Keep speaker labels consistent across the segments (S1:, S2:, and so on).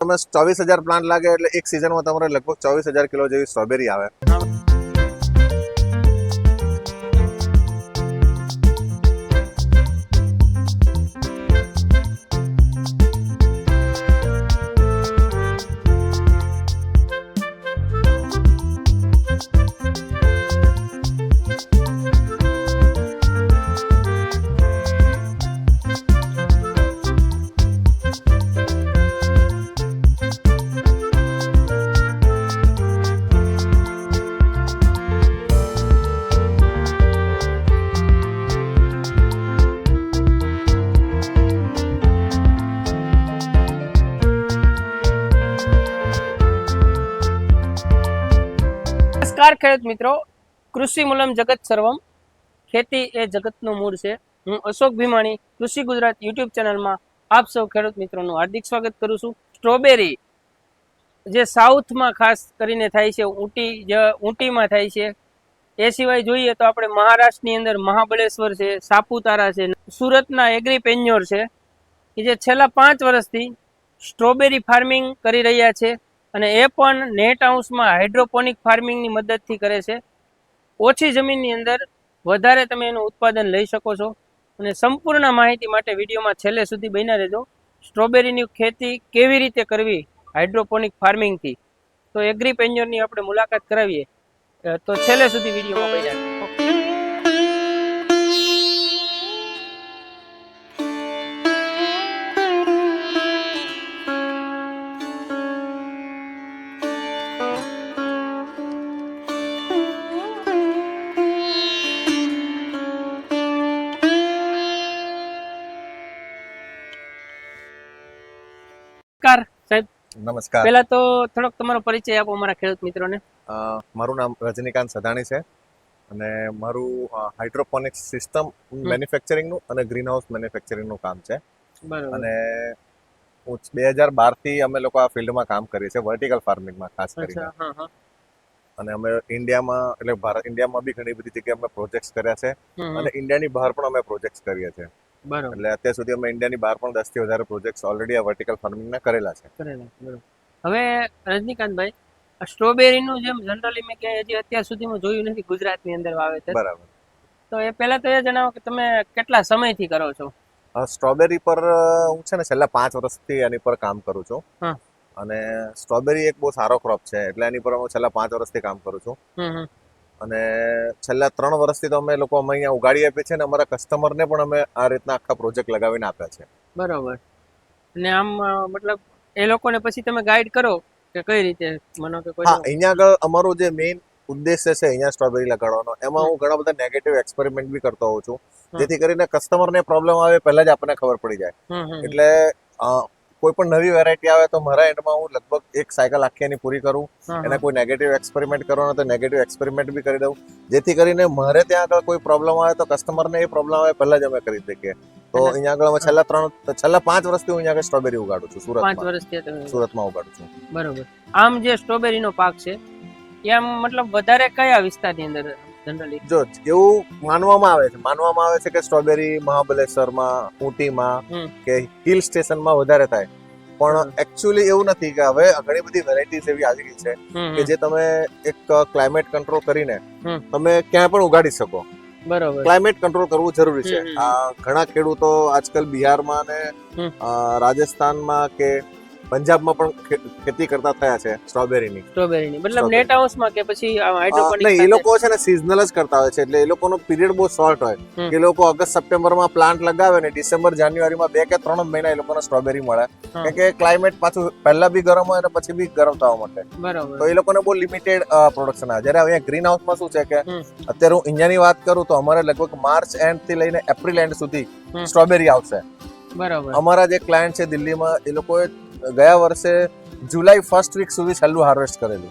S1: તમે ચોવીસ હજાર પ્લાન્ટ લાગે એટલે એક સિઝનમાં તમારે લગભગ ચોવીસ હજાર કિલો જેવી સ્ટ્રોબેરી આવે.
S2: ખેડૂત મિત્રો, કૃષિ મૂલમ જગત સર્વમ. ખેતી એ જગતનું મૂળ છે. હું અશોક ભીમાણી, કૃષિ ગુજરાત યુટ્યુબ ચેનલમાં આપ સૌ ખેડૂત મિત્રોનું હાર્દિક સ્વાગત કરું છું. સ્ટ્રોબેરી, જે સાઉથમાં ખાસ કરીને થાય છે, ઊંટી જે, ઊંટીમાં થાય છે. એ સિવાય જોઈએ તો આપણે મહારાષ્ટ્રની અંદર મહાબળેશ્વર છે, સાપુતારા છે, સુરતના એગ્રી પેન્યોર છે. કે જે છેલ્લા પાંચ વર્ષથી સ્ટ્રોબેરી ફાર્મિંગ કરી રહ્યા છે. અને એ પણ નેટ હાઉસમાં હાઇડ્રોપોનિક ફાર્મિંગની મદદથી કરે છે. ઓછી જમીનની અંદર વધારે તમે એનું ઉત્પાદન લઈ શકો છો. અને સંપૂર્ણ માહિતી માટે વિડીયોમાં છેલ્લે સુધી બન્યા રહેજો. સ્ટ્રોબેરીની ખેતી કેવી રીતે કરવી હાઇડ્રોપોનિક ફાર્મિંગથી તો એગ્રી પેન્જરની આપણે મુલાકાત કરાવીએ. તો છેલ્લે સુધી વિડીયોમાં બન્યા નમસ્કાર. પહેલા તો થોડોક તમારો પરિચય આપો અમારા ખેડૂત મિત્રોને.
S1: મારું નામ રજનીકાંત સદાણી છે અને મારું હાઇડ્રોપોનિક્સ સિસ્ટમ મેન્યુફેક્ચરિંગનું અને ગ્રીન હાઉસ મેન્યુફેક્ચરિંગનું કામ છે. અને બે હજાર બારથી અમે લોકો આ ફિલ્ડમાં કામ કરીએ છીએ વર્ટિકલ ફાર્મિંગમાં ખાસ કરીને. અને અમે ઇન્ડિયામાં એટલે ભારત ઇન્ડિયામાં બી ઘણી બધી જગ્યાએ અમે પ્રોજેક્ટ્સ કર્યા છે. અને ઇન્ડિયાની બહાર પણ અમે પ્રોજેક્ટ્સ કરીએ છીએ.
S2: બરોબર.
S1: એટલે અત્યાર સુધી અમે ઇન્ડિયાની બહાર પણ દસથી વધારે પ્રોજેક્ટ્સ ઓલરેડી આ વર્ટિકલ ફાર્મિંગના કરેલા છે.
S2: કરેલા હવે રજનીકાંતભાઈ સ્ટ્રોબેરીનું જેમ જનરલી મેં ક્યાંય હજી અત્યાર સુધીમાં જોયું નથી ગુજરાતની અંદર વાવેતર.
S1: બરાબર.
S2: તો એ પહેલાં તો એ જણાવો કે તમે કેટલા સમયથી કરો છો?
S1: સ્ટ્રોબેરી પર હું છે ને છેલ્લા પાંચ વર્ષથી એની પર કામ કરું છું.
S2: હા.
S1: અને સ્ટ્રોબેરી એક બહુ સારો ક્રોપ છે એટલે એની પર હું છેલ્લા પાંચ વર્ષથી કામ કરું છું. અને છેલ્લા ત્રણ વર્ષથી તો અમે લોકો અમે અહીંયા ઉગાડી આપીએ છીએ અને અમારા કસ્ટમરને પણ અમે આ રીતના આખા પ્રોજેક્ટ લગાવીને આપ્યા છે.
S2: બરાબર. અને આમ મતલબ એ લોકોને પછી તમે ગાઈડ કરો કે કઈ રીતે? મનો કે કોઈ
S1: હા અહીંયા આગળ અમારો જે મેઇન ઉદ્દેશ્ય છે અહીંયા સ્ટ્રોબેરી લગાડવાનો. એમાં હું ઘણા બધા નેગેટિવ એક્સપેરિમેન્ટ બી કરતો હોઉં છું. જેથી કરીને કસ્ટમરને પ્રોબ્લેમ આવે પહેલા જ આપણને ખબર પડી જાય. એટલે કોઈ પણ નવી વેરાયટી આવે તો મારા એન્ડમાં હું લગભગ એક સાયકલ આખી એની પૂરી કરું. એને કોઈ નેગેટિવ એક્સપેરિમેન્ટ કરવાનો તો નેગેટિવ એક્સપેરિમેન્ટ બી કરી દઉં. જેથી કરીને મારે ત્યાં આગળ કોઈ પ્રોબ્લેમ આવે તો કસ્ટમરને એ પ્રોબ્લેમ આવે પહેલા જ અમે કરી શકીએ. તો અહીંયા આગળ અમે છેલ્લા ત્રણ છેલ્લા પાંચ વર્ષથી હું અહીંયા આગળ સ્ટ્રોબેરી ઉગાડું છું
S2: પાંચ
S1: સુરતમાં
S2: વર્ષથી
S1: સુરતમાં ઉગાડું છું.
S2: બરોબર. આમ જે સ્ટ્રોબેરીનો પાક છે એમ મતલબ વધારે કયા વિસ્તારની અંદર જનરલી
S1: જો એવું માનવામાં આવે છે. માનવામાં આવે છે કે સ્ટ્રોબેરી મહાબલેશ્વરમાં ઊટીમાં કે હિલ સ્ટેશનમાં વધારે થાય. પણ. એકચ્યુઅલી એવું નથી કે હવે ઘણી બધી વેરાયટીઝ એવી આવી ગઈ છે કે જે તમે એક ક્લાઇમેટ કંટ્રોલ કરીને તમે ક્યાંય પણ ઉગાડી શકો.
S2: બરાબર.
S1: ક્લાઇમેટ કંટ્રોલ કરવું જરૂરી છે. આ ઘણા ખેડૂતો આજકાલ બિહારમાં ને રાજસ્થાનમાં કે પંજાબમાં પણ ખેતી કરતા થયા છે સ્ટ્રોબેરીની
S2: સ્ટ્રોબેરીની મતલબ નેટ હાઉસમાં કે પછી હાઇડ્રોપોનિક
S1: નહીં એ લોકો છે ને સિઝનલ જ કરતા હોય છે એટલે એ લોકોનો પીરિયડ બહુ શોર્ટ હોય. કે લોકો ઓગસ્ટ સપ્ટેમ્બરમાં પ્લાન્ટ લગાવે ને ડિસેમ્બર જાન્યુઆરીમાં બે કે ત્રણ મહિના એ લોકોને સ્ટ્રોબેરી મળે. કારણ કે ક્લાઇમેટ પાછું પહેલા બી ગરમ હોય અને પછી બી ગરમ થવા માટે તો એ લોકોને બહુ લિમિટેડ પ્રોડક્શન આવે. જ્યારે અહીંયા ગ્રીન હાઉસમાં શું છે કે અત્યારે હું ઇન્ડિયાની વાત કરું તો અમારે લગભગ માર્ચ એન્ડથી લઈને એપ્રિલ એન્ડ સુધી સ્ટ્રોબેરી આવશે.
S2: બરાબર.
S1: અમારા જે ક્લાયન્ટ છે દિલ્હીમાં એ લોકોએ ગયા વર્ષે જુલાઈ ફર્સ્ટ વીક સુધી છેલ્લું હાર્વેસ્ટ કરેલું.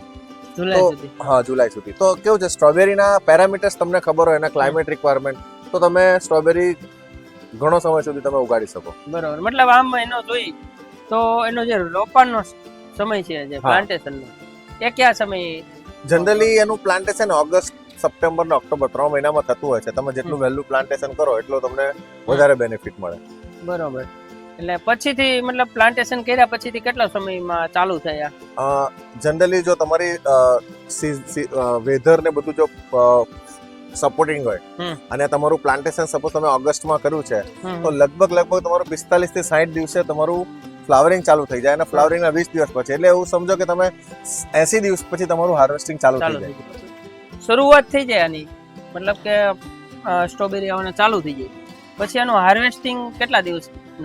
S1: તો- હા જુલાઈ સુધી. તો કેવું છે સ્ટ્રોબેરીના પેરામીટર્સ તમને ખબર હોય એના ક્લાઇમેટ રિક્વાયરમેન્ટ તો તમે સ્ટ્રોબેરી ઘણો સમય સુધી તમે ઉગાડી શકો.
S2: બરાબર. મતલબ આમ એનો જોઈ તો એનો જે રોપણનો સમય છે જે પ્લાન્ટેશનનો એ કયા સમય?
S1: જનરલી એનું પ્લાન્ટેશન ઓગસ્ટ સપ્ટેમ્બર ને ઓક્ટોબર ત્રણ મહિનામાં થતું હોય છે. તમે જેટલું વહેલું પ્લાન્ટેશન કરો એટલું તમને વધારે બેનિફિટ મળે.
S2: બરોબર. એટલે પછીથી મતલબ પ્લાન્ટેશન કર્યા પછીથી કેટલા સમયમાં ચાલુ થયા?
S1: જનરલી જો તમારી વેધર ને બધું જો સપોર્ટિંગ હોય અને તમારું પ્લાન્ટેશન સપોઝ તમે ઓગસ્ટમાં કર્યું છે તો લગભગ લગભગ તમારું પિસ્તાલીસથી સાઠ દિવસે તમારું ફ્લાવરિંગ ચાલુ થઈ જાય અને ફ્લાવરિંગ ના વીસ દિવસ પછી. એટલે એવું સમજો કે તમે એસી દિવસ પછી તમારું હાર્વેસ્ટિંગ ચાલુ થઈ જાય.
S2: શરૂઆત થઈ જાય આની. મતલબ કે સ્ટ્રોબેરી આવવાનું ચાલુ થઈ જાય. પછી એનું હાર્વેસ્ટિંગ કેટલા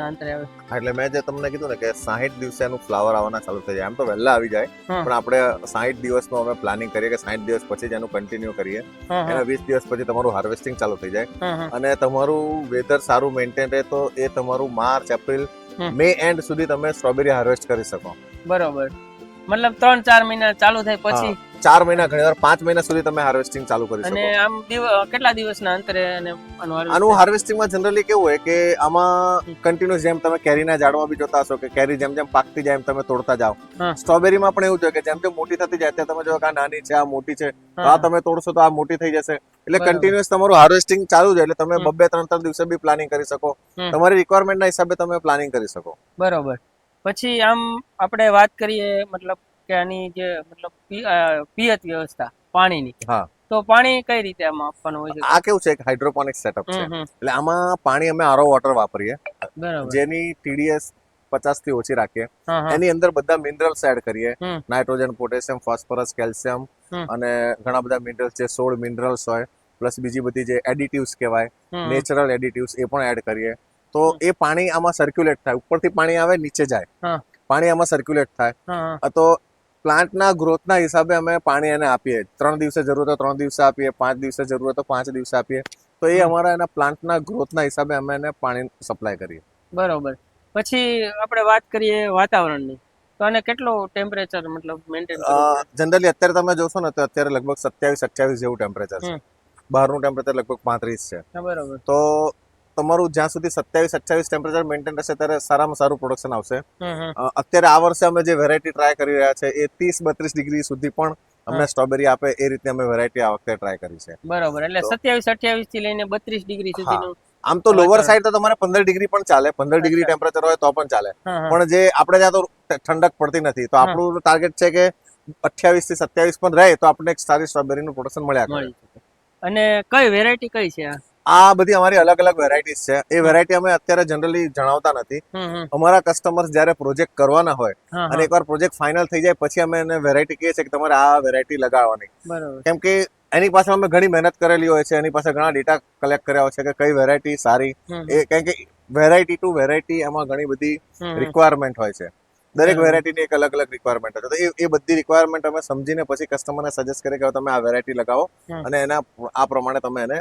S2: અંતરે આવે.
S1: એટલે મેં જે તમને કીધું ને કે સાહીઠ દિવસે એનું ફ્લાવર આવવાના ચાલુ થઈ જાય. એમ તો વહેલા આવી જાય પણ આપણે સાહીઠ દિવસનું અમે પ્લાનિંગ કરીએ કે સાહીઠ દિવસ પછી જ એનું કન્ટિન્યુ કરીએ. એના વીસ દિવસ પછી તમારું હાર્વેસ્ટિંગ ચાલુ થઈ જાય. અને તમારું વેધર સારું મેન્ટેન રહે તો એ તમારું માર્ચ એપ્રિલ મે એન્ડ સુધી તમે સ્ટ્રોબેરી હાર્વેસ્ટ કરી શકો.
S2: બરોબર. મતલબ ત્રણ ચાર મહિના ચાલુ થાય પછી
S1: ચાર મહિના ઘણી વાર પાંચ મહિના સુધી તમે હાર્વેસ્ટિંગ ચાલુ કરી
S2: અને આમ કેટલા દિવસના અંતરે અને આનું
S1: હાર્વેસ્ટિંગમાં જનરલી કેવું હોય કે આમાં કન્ટિન્યુઅસ જેમ તમે કેરીના ઝાડમાં બી જોતા હશો કે કેરી જેમ જેમ પાકતી જાય એમ તમે તોડતા જાઓ. સ્ટ્રોબેરીમાં પણ એવું છે કે જેમ જેમ મોટી થતી જાય ત્યાં તમે જો આ નાની છે આ મોટી છે આ તમે તોડશો તો આ મોટી થઈ જશે. એટલે. કન્ટિન્યુઅસ તમારું હાર્વેસ્ટિંગ ચાલુ છે એટલે તમે બબે ત્રણ ત્રણ દિવસે બી પ્લાનિંગ કરી શકો. તમારી રિક્વાયરમેન્ટના હિસાબે તમે પ્લાનિંગ કરી શકો.
S2: બરોબર. પછી આમ આપણે વાત કરીએ મતલબ કે આની જે મતલબ પિયત વ્યવસ્થા પાણીની.
S1: હા.
S2: તો પાણી કઈ રીતે આમાં આપવાનું હોય છે?
S1: આ કેવું છે એક હાઇડ્રોપોનિક સેટઅપ છે. એટલે આમાં પાણી અમે આરો વોટર વાપરીએ.
S2: બરોબર.
S1: જેની ટીડીએસ પચાસથી ઓછી રાખીએ. એની અંદર બધા મિનરલ્સ એડ કરીએ. નાઇટ્રોજન પોટેશિયમ ફોસ્ફરસ કેલ્શિયમ અને ઘણા બધા મિનરલ્સ જે સોળ મિનરલ્સ હોય પ્લસ બીજી બધી જે એડિટિવ્સ કહેવાય નેચરલ એડિટિવ્સ એ પણ એડ કરીએ. તો એ પાણી આમાં સર્ક્યુલેટ થાય. ઉપરથી પાણી આવે નીચે જાય. પાણી આમાં સર્ક્યુલેટ થાય. તો પ્લાન્ટના ગ્રોથના હિસાબે અમે પાણી એને આપીએ. ત્રણ દિવસે જરૂર તો ત્રણ દિવસે આપીએ પાંચ દિવસે જરૂર તો પાંચ દિવસે આપીએ. તો એ અમારા એના પ્લાન્ટના ગ્રોથના હિસાબે અમે એને પાણી સપ્લાય કરીએ.
S2: બરોબર. પછી આપણે વાત કરીએ વાતાવરણની. તો આને કેટલો ટેમ્પરેચર મતલબ મેન્ટેન
S1: જનરલી અત્યારે તમે જોશો ને તો અત્યારે લગભગ સત્યાવીસ અઠ્યાવીસ જેવું ટેમ્પરેચર છે. બહારનું ટેમ્પરેચર લગભગ પાંત્રીસ છે.
S2: બરોબર.
S1: તો તમારું જ્યાં સુધી સત્યાવીસ અઠ્યાવીસ ટેમ્પરેચર મેન્ટેન રહેશે ત્યારે સારામાં સારું પ્રોડક્શન આવશે. અત્યારે આ વર્ષે અમે જે વેરાયટી ટ્રાય કરી રહ્યા છે એ ત્રીસ બત્રીસ ડિગ્રી સુધી પણ અમને સ્ટ્રોબેરી આપે એ રીતે અમે વેરાયટી આ વખતે ટ્રાય કરી છે.
S2: બરોબર એટલે સત્યાવીસ અઠ્યાવીસથી લઈને બત્રીસ ડિગ્રી સુધીનું
S1: આમ તો લોવર. સાઈડ તો તમારે પંદર ડિગ્રી પણ ચાલે પંદર ડિગ્રી. ટેમ્પરેચર હોય તો પણ ચાલે. પણ જે આપણે ત્યાં તો ઠંડક પડતી નથી. તો આપણું ટાર્ગેટ છે કે અઠ્યાવીસથી સત્યાવીસ પણ રહે તો આપણે એક સારી સ્ટ્રોબેરીનું પ્રોડક્શન મળ્યા
S2: અને કઈ વેરાયટી કઈ છે આ
S1: બધી અમારી અલગ અલગ વેરાયટીઝ છે. એ વેરાયટી અમે અત્યારે જનરલી જણાવતા નથી. અમારા કસ્ટમર્સ જ્યારે પ્રોજેક્ટ કરવાના હોય અને એકવાર પ્રોજેક્ટ ફાઇનલ થઈ જાય પછી અમે એને વેરાયટી કહીએ છીએ કે તમારે આ વેરાયટી લગાવવાની. કેમ કે એની પાસે અમે ઘણી મહેનત કરેલી હોય છે એની પાસે ઘણા ડેટા કલેક્ટ કર્યા હોય છે કે કઈ વેરાયટી સારી. એ કારણ કે વેરાયટી ટુ વેરાયટી એમાં ઘણી બધી. રિક્વાયરમેન્ટ હોય છે. દરેક. વેરાયટીની એક અલગ અલગ રિક્વાયરમેન્ટ હતો તો એ એ બધી રિક્વાયરમેન્ટ અમે સમજીને પછી કસ્ટમરને સજેસ્ટ કરીએ કે તમે આ વેરાયટી લગાવો અને એના આ પ્રમાણે તમે એને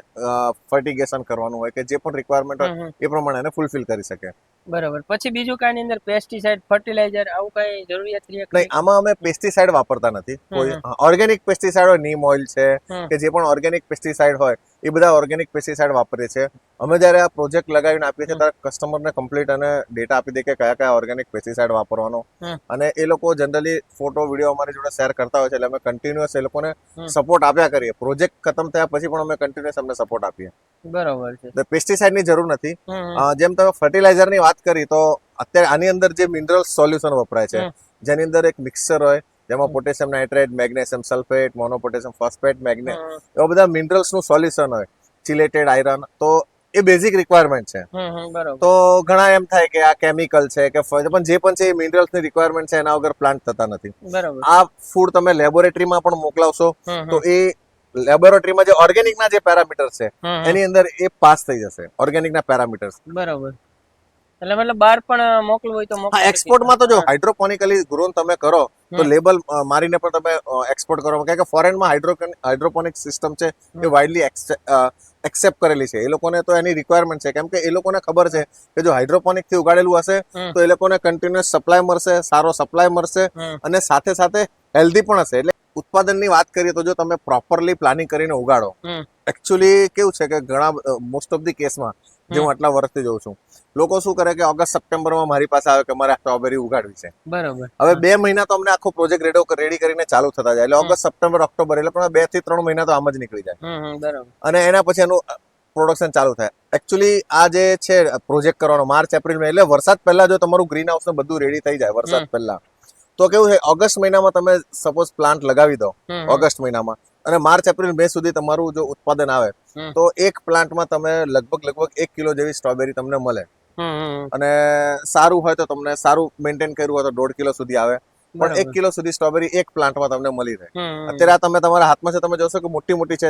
S1: ફર્ટિગેશન કરવાનું હોય કે જે પણ રિક્વાયરમેન્ટ હોય. એ પ્રમાણે એને ફૂલફિલ કરી શકે.
S2: બરાબર. પછી બીજું કાંઈ અંદર પેસ્ટિસાઇડ ફર્ટિલાઇઝર આવું કઈ જરૂરિયાત
S1: નહીં આમાં અમે પેસ્ટિસાઇડ વાપરતા નથી. કોઈ ઓર્ગેનિક પેસ્ટિસાઇડ હોય નીમ ઓઇલ છે કે જે પણ ઓર્ગેનિક પેસ્ટિસાઇડ હોય એ બધા ઓર્ગેનિક પેસ્ટિસાઇડ વાપરીએ છીએ. અમે જ્યારે આ પ્રોજેક્ટ લગાવીને આપીએ છીએ ત્યારે કસ્ટમરને કમ્પ્લીટ અને ડેટા આપી દે કે કયા કયા ઓર્ગેનિક પેસ્ટિસાઇડ વાપરવાનો. અને એ લોકો જનરલી ફોટો વીડિયો અમારી જોડે શેર કરતા હોય છે એટલે અમે કન્ટિન્યુઅસ એ લોકોને સપોર્ટ આપ્યા કરીએ. પ્રોજેક્ટ ખતમ થયા પછી પણ અમે કન્ટિન્યુઅસ અમને સપોર્ટ આપીએ.
S2: બરાબર છે.
S1: તો પેસ્ટિસાઇડની જરૂર નથી. જેમ તમે ફર્ટિલાઇઝરની વાત કરી તો અત્યારે આની અંદર જે મિનરલ સોલ્યુશન વપરાય છે જેની અંદર એક મિક્સર હોય જેમાં potassium nitrate magnesium sulphate monopotassium phosphate મેગ્ને એવા બધા મિનરલ્સનું સોલ્યુશન હોય. ચિલેટેડ આયરન તો એ બેઝિક રિક્વાયરમેન્ટ છે. તો ઘણા એમ થાય કે આ કેમિકલ છે કે પણ જે પણ છે એ મિનરલ્સની રિક્વાયરમેન્ટ છે એના વગર પ્લાન્ટ થતા નથી. આ ફૂડ તમે લેબોરેટરીમાં પણ મોકલાવશો તો એ લેબોરેટરીમાં જે ઓર્ગેનિકના જે પેરામીટર છે. એની અંદર એ પાસ થઈ જશે ઓર્ગેનિકના પેરામીટર્સ
S2: બરોબર. એટલે મતલબ બહાર પણ મોકલવું હોય તો મોકલી.
S1: એક્સપોર્ટમાં તો જો હાઇડ્રોપોનિકલી ગ્રોન તમે કરો તો લેબલ મારીને પણ તમે એક્સપોર્ટ કરો. કારણ કે ફોરેનમાં હાઇડ્રો હાઇડ્રોપોનિક સિસ્ટમ છે એ વાઇડલી એક્સેપ્ટ કરેલી છે. એ લોકોને તો એની રિક્વાયરમેન્ટ છે. કેમ કે એ લોકોને ખબર છે કે જો હાઇડ્રોપોનિકથી ઉગાડેલું હશે તો એ લોકોને કન્ટિન્યુઅસ સપ્લાય મળશે સારો સપ્લાય મળશે અને સાથે સાથે હેલ્ધી પણ હશે. એટલે ઉત્પાદનની વાત કરીએ તો જો તમે પ્રોપરલી પ્લાનિંગ કરીને ઉગાડો. એકચ્યુઅલી કેવું છે કે ઘણા મોસ્ટ ઓફ ધી કેસમાં જે હું આટલા વર્ષથી જોઉં છું લોકો શું કરે કે ઓગસ્ટ સપ્ટેમ્બરમાં મારી પાસે આવે કે મારે સ્ટ્રોબેરી ઉગાડવી છે.
S2: બરાબર.
S1: હવે બે મહિના તો અમને આખો પ્રોજેક્ટ રેડો રેડી કરીને ચાલુ થતા જાય એટલે ઓગસ્ટ સપ્ટેમ્બર ઓક્ટોબર એટલે પણ બેથી ત્રણ મહિના તો આમ જ નીકળી જાય. અને એના પછી એનું પ્રોડક્શન ચાલુ થાય. એકચ્યુઅલી આ જે છે પ્રોજેક્ટ કરવાનો માર્ચ એપ્રિલ મે એટલે વરસાદ પહેલા જો તમારું ગ્રીન હાઉસ ને બધું રેડી થઈ જાય વરસાદ પહેલા. તો કેવું છે ઓગસ્ટ મહિનામાં તમે સપોઝ પ્લાન્ટ લગાવી દો ઓગસ્ટ મહિનામાં અને માર્ચ એપ્રિલ મે સુધી તમારું જો ઉત્પાદન આવે તો એક પ્લાન્ટમાં તમે લગભગ લગભગ એક કિલો જેવી સ્ટ્રોબેરી તમને મળે. અને સારું હોય તો તમને સારું મેન્ટેન કર્યું હોય તો દોઢ કિલો સુધી આવે. પણ એક કિલો સુધી સ્ટ્રોબેરી એક પ્લાન્ટમાં તમને મળી રહે. અત્યારે આ તમે તમારા હાથમાં છે તમે જોશો કે મોટી મોટી છે.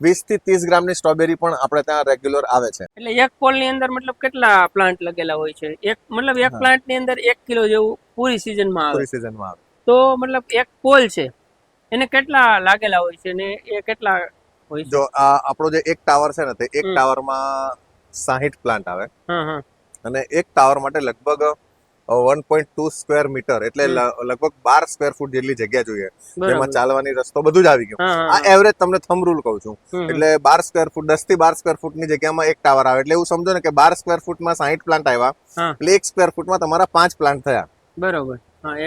S1: વીસથી ત્રીસ ગ્રામની સ્ટ્રોબેરી પણ આપણે ત્યાં રેગ્યુલર આવે છે.
S2: એટલે એક પોલની અંદર મતલબ કેટલા પ્લાન્ટ લગેલા હોય છે? એક મતલબ એક પ્લાન્ટની અંદર એક કિલો જેવું પૂરી સિઝનમાં આવે.
S1: પૂરી સિઝનમાં આવે.
S2: તો મતલબ એક પોલ છે એને કેટલા લાગેલા હોય છે ને એ કેટલા હોય છે?
S1: જો આ આપણો જે એક ટાવર છે ને તે એક
S2: ટાવર
S1: ટાવરમાં સાહીઠ પ્લાન્ટ આવે. અને એક ટાવર માટે લગભગ one point two square metre એટલે લગભગ બાર સ્ક્વેર ફૂટ જેટલી જગ્યા જોઈએ. જેમાં ચાલવાની રસ્તો બધું જ આવી ગયું. આ એવરેજ તમને થમ રૂલ કહું છું. એટલે બાર સ્ક્વેર ફૂટ દસથી બાર સ્ક્વેર ફૂટની જગ્યામાં એક ટાવર આવે. એટલે એવું સમજો ને કે બાર સ્ક્વેર ફૂટમાં સાહીઠ પ્લાન્ટ આવ્યા એટલે એક સ્ક્વેર ફૂટમાં તમારા પાંચ પ્લાન્ટ થયા.
S2: બરોબર.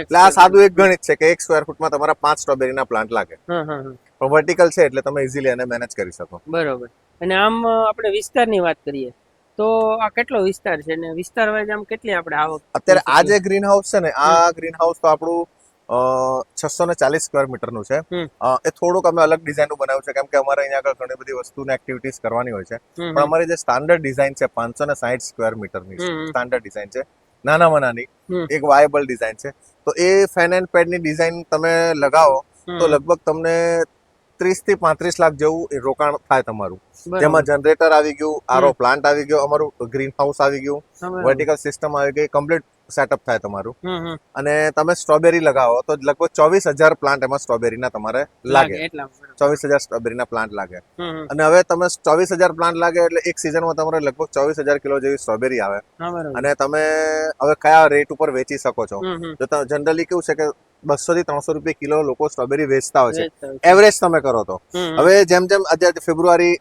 S1: એટલે આ સાદું એક ગણિત છે કે એક સ્ક્વેર ફૂટમાં તમારા પાંચ સ્ટ્રોબેરીના પ્લાન્ટ લાગે. પણ વર્ટિકલ છે એટલે તમે ઇઝીલી એને મેનેજ કરી શકો.
S2: બરોબર. અને આમ આપણે વિસ્તારની વાત કરીએ. તો આ કેટલો વિસ્તાર છે ને? વિસ્તાર વાઇઝ આમ કેટલી આપણે આવક
S1: અત્યારે આ જે ગ્રીન હાઉસ છે ને આ ગ્રીન હાઉસ તો આપણું છસો ને ચાલીસ સ્ક્વેર મીટરનું છે. એ થોડુંક અમે અલગ ડિઝાઇનનું બનાવ્યું છે કેમ કે અમારે અહીંયા આગળ ઘણી બધી વસ્તુને એક્ટિવિટીઝ કરવાની હોય છે. પણ અમારી જે સ્ટાન્ડર્ડ ડિઝાઇન છે પાંચસો ને સાઠ સ્ક્વેર મીટરની
S2: ની.
S1: સ્ટાન્ડર્ડ ડિઝાઇન છે. નાનામાં નાની. એક વાયેબલ ડિઝાઇન છે. તો એ ફેન એન્ડ પેડની ડિઝાઇન તમે લગાવો તો લગભગ તમને ત્રીસથી પાંત્રીસ લાખ જેવું રોકાણ થાય તમારું. જેમાં જનરેટર આવી ગયું આરો પ્લાન્ટ આવી ગયો અમારું ગ્રીન હાઉસ આવી ગયું વર્ટિકલ સિસ્ટમ આવી ગઈ કમ્પ્લીટ સેટઅપ થાય તમારું. અને તમે સ્ટ્રોબેરી લગાવો તો લગભગ ચોવીસ હજાર પ્લાન્ટ એમાં સ્ટ્રોબેરીના તમારે લાગે. ચોવીસ હજાર સ્ટ્રોબેરીના પ્લાન્ટ લાગે. અને હવે તમે ચોવીસ હજાર પ્લાન્ટ લાગે એટલે એક સિઝનમાં તમારે લગભગ ચોવીસ હજાર કિલો જેવી સ્ટ્રોબેરી આવે. અને તમે હવે કયા રેટ ઉપર વેચી શકો છો. જનરલી કેવું છે કે બસો થી ત્રણસો રૂપિયા કિલો લોકો સ્ટ્રોબેરી વેચતા હોય છે. એવરેજ તમે કરો તો. હવે જેમ જેમ અત્યારે ફેબ્રુઆરી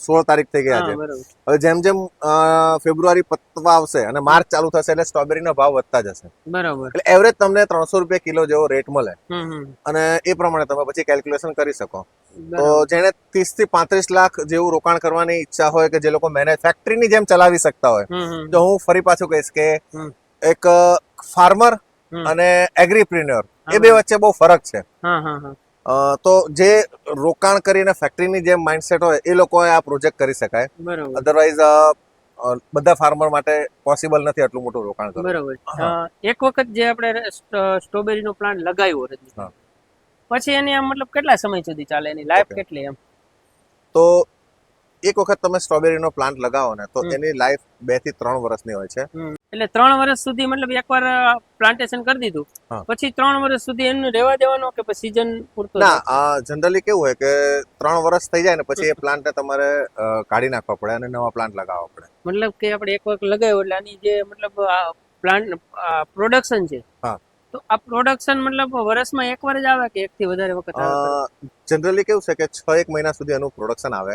S1: સોળ તારીખ થઈ ગયા છે હવે જેમ જેમ ફેબ્રુઆરી પતવા આવશે અને માર્ચ ચાલુ થશે એટલે સ્ટ્રોબેરીનો ભાવ વધતા જશે
S2: બરાબર
S1: એટલે એવરેજ તમને ત્રણસો રૂપિયા કિલો જેવો રેટ મળે. અને એ પ્રમાણે તમે પછી કેલ્ક્યુલેશન કરી શકો તો જેને ત્રીસથી પાંત્રીસ લાખ જેવું રોકાણ કરવાની ઈચ્છા હોય કે જે લોકો મેનેજની જેમ ચલાવી શકતા હોય. તો હું ફરી પાછું કહીશ કે એક ફાર્મર. અને એગ્રીપ્રિન્યોર. એ બે વચ્ચે બહુ ફરક છે. તો જે રોકાણ કરીને ફેક્ટરીની જેમ માઇન્ડસેટ હોય એ લોકોએ આ પ્રોજેક્ટ કરી શકાય. અધરવાઇઝ બધા ફાર્મર માટે પોસિબલ નથી આટલું મોટું રોકાણ કરવું.
S2: બરાબર. એક વખત જે આપણે સ્ટ્રોબેરી નો પ્લાન્ટ લગાવ્યો પછી એની આમ મતલબ કેટલા સમય સુધી ચાલે? એની લાઈફ કેટલી એમ?
S1: તો એક વખત તમે સ્ટ્રોબેરીનો પ્લાન્ટ લગાવો ને તો. એની લાઈફ બેથી ત્રણ વર્ષની હોય છે.
S2: એટલે ત્રણ વર્ષ સુધી મતલબ એકવાર પ્લાન્ટેશન કરી દીધું. પછી ત્રણ વર્ષ સુધી એનું રહેવા દેવાનો કે પછી સીઝન પૂરતો
S1: ના આ જનરલી કેવું હોય કે ત્રણ વર્ષ થઈ જાય ને પછી એ પ્લાન્ટને તમારે કાઢી નાખવા પડે અને નવા પ્લાન્ટ લગાવવા પડે.
S2: મતલબ કે આપણે એક વખત લગાવ્યો એટલે આની જે મતલબ પ્લાન્ટ પ્રોડક્શન છે
S1: હા.
S2: તો આ પ્રોડક્શન મતલબ વર્ષમાં એકવાર જ આવે કે એકથી વધારે વખત આવે?
S1: જનરલી કેવું છે કે છ એક મહિના સુધી એનું પ્રોડક્શન આવે.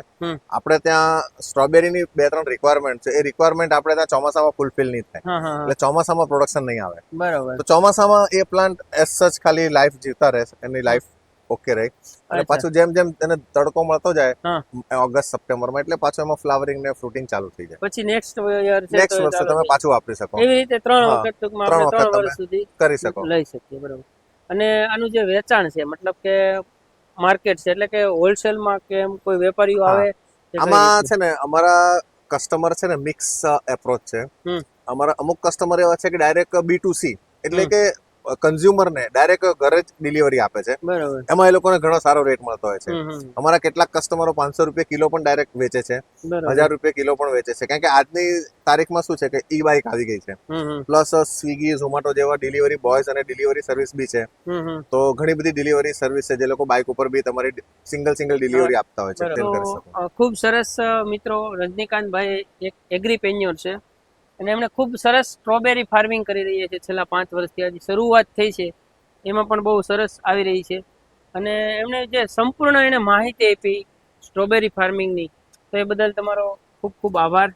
S1: આપણે ત્યાં સ્ટ્રોબેરીની બે ત્રણ રિક્વાયરમેન્ટ છે. એ રિક્વાયરમેન્ટ આપણે ત્યાં ચોમાસામાં ફૂલફિલ નહીં થાય. એટલે ચોમાસામાં પ્રોડક્શન નહીં આવે.
S2: બરાબર.
S1: તો ચોમાસામાં એ પ્લાન્ટ એસ સચ ખાલી લાઈફ જીવતા રહે એની લાઈફ ઓકે રાઈટ અને પાછું જેમ જેમ તેને તડકો મળતો જાય ઓગસ્ટ સપ્ટેમ્બરમાં એટલે પાછું એમાં ફ્લાવરિંગ ને ફ્રૂટિંગ ચાલુ થઈ જાય.
S2: પછી નેક્સ્ટ યર છે
S1: નેક્સ્ટ વર્ષે તમે પાછું વાપરી શકો.
S2: એવી રીતે ત્રણ વખત ટૂંકમાં
S1: ત્રણ
S2: આપણે ત્રણ વર્ષ સુધી
S1: કરી શકો.
S2: લઈ શકીએ બરાબર. અને આનું જે વેચાણ છે મતલબ કે માર્કેટ છે એટલે કે હોલસેલમાં કે એમ કોઈ વેપારીઓ આવે
S1: આમાં છે ને અમારા કસ્ટમર છે ને મિક્સ એપ્રોચ છે.
S2: હમ.
S1: અમારા અમુક કસ્ટમર એવા છે કે ડાયરેક્ટ બી ટુ સી એટલે કે કન્ઝ્યુમરને ડાયરેક્ટ ઘરે જ ડિલિવરી આપે છે. એમાં એ લોકોને ઘણો સારો રેટ મળતો હોય છે. અમારા કેટલાક કસ્ટમરો પાંચસો રૂપિયા કિલો પણ ડાયરેક્ટ વેચે છે. હજાર રૂપિયા કિલો પણ વેચે છે. કારણ કે આજની તારીખમાં શું છે કે ઈ બાઇક આવી ગઈ છે. પ્લસ સ્વિગી ઝોમેટો જેવા ડિલિવરી બોયઝ અને ડિલિવરી સર્વિસ બી છે. તો ઘણી બધી ડિલિવરી સર્વિસ છે જે લોકો બાઇક ઉપર બી તમારી સિંગલ સિંગલ ડિલિવરી આપતા હોય છે.
S2: ખૂબ સરસ મિત્રો મિત્રો રજનીકાંતભાઈ એક એગ્રી પેન્યોર છે. અને એમણે ખૂબ સરસ સ્ટ્રોબેરી ફાર્મિંગ કરી રહ્યા છે છેલ્લા પાંચ વર્ષથી. હજી શરૂઆત થઈ છે. એમાં પણ બહુ સરસ આવી રહી છે. અને એમણે જે સંપૂર્ણ એણે માહિતી આપી સ્ટ્રોબેરી ફાર્મિંગની તો એ બદલ તમારો ખૂબ ખૂબ આભાર.